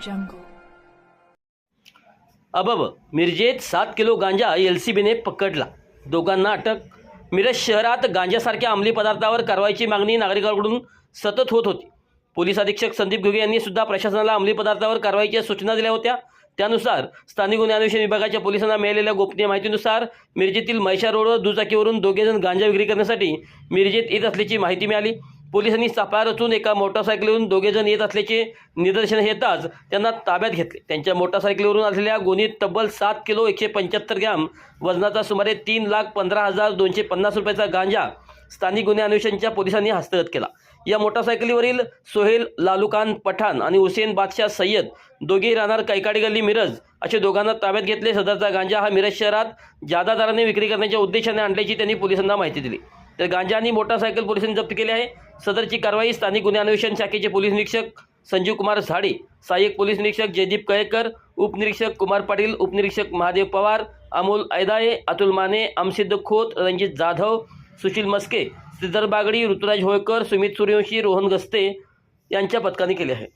jungle. अबब मिरजेत सात kilo गांजा L C बीने पकडला. दोघांना अटक. मिरज शहरात गांजासारख्या अंमली पदार्थावर कारवाईची मागणी नागरिकांकडून सतत होत होती. पोलीस अधीक्षक संदीप घुगे यांनी सुद्धा प्रशासनाला अंमली पदार्थावर कारवाईच्या सूचना दिल्या होत्या. त्यानुसार स्थानिक गुन्हे अन्वेषण विभागाच्या पोलिसांना मिळालेल्या गोपनीय माहितीनुसार मिरजेतील मैशा रोडवर दुचाकीवरून दोघेजण गांजा विक्री करण्यासाठी मिरजेत येत असल्याची माहिती मिळाली. पोलिसांनी सापळा रचून एका मोटारसायकलीवरून दोघेजण येत असल्याचे निदर्शन येताच त्यांना ताब्यात घेतले. त्यांच्या मोटारसायकलीवरून असलेल्या गोणीत तब्बल सात किलो एकशे पंच्याहत्तर ग्रॅम वजनाचा सुमारे तीन लाख पंधरा हजार दोनशे पन्नास रुपयाचा गांजा स्थानिक गुन्हे अन्वेषणच्या पोलिसांनी हस्तगत केला. या मोटारसायकलीवरील सोहेल लालुकान पठाण आणि हुसेन बादशाह सय्यद दोघेही राहणार कैकाडी गल्ली मिरज असे दोघांना ताब्यात घेतले. सदरचा गांजा हा मिरज शहरात जादादाराने विक्री करण्याच्या उद्देशाने आणल्याची त्यांनी पोलिसांना माहिती दिली. तर गांजा आणि मोटारसायकल पोलिसांनी जप्त केली आहे. सदरची कारवाई स्थानिक गुन्हे अन्वेषण शाखेचे पोलीस निरीक्षक संजीव कुमार झाडे सहाय्यक पोलीस निरीक्षक जयदीप कयेकर उपनिरीक्षक कुमार पाटील उपनिरीक्षक महादेव पवार अमोल ऐदाळे अतुल माने अमसिद्ध खोत रणजित जाधव सुशील मस्के श्रीधर बागडी ऋतुराज होळकर सुमित सूर्यवंशी रोहन गस्ते यांच्या पथकाने केले आहे.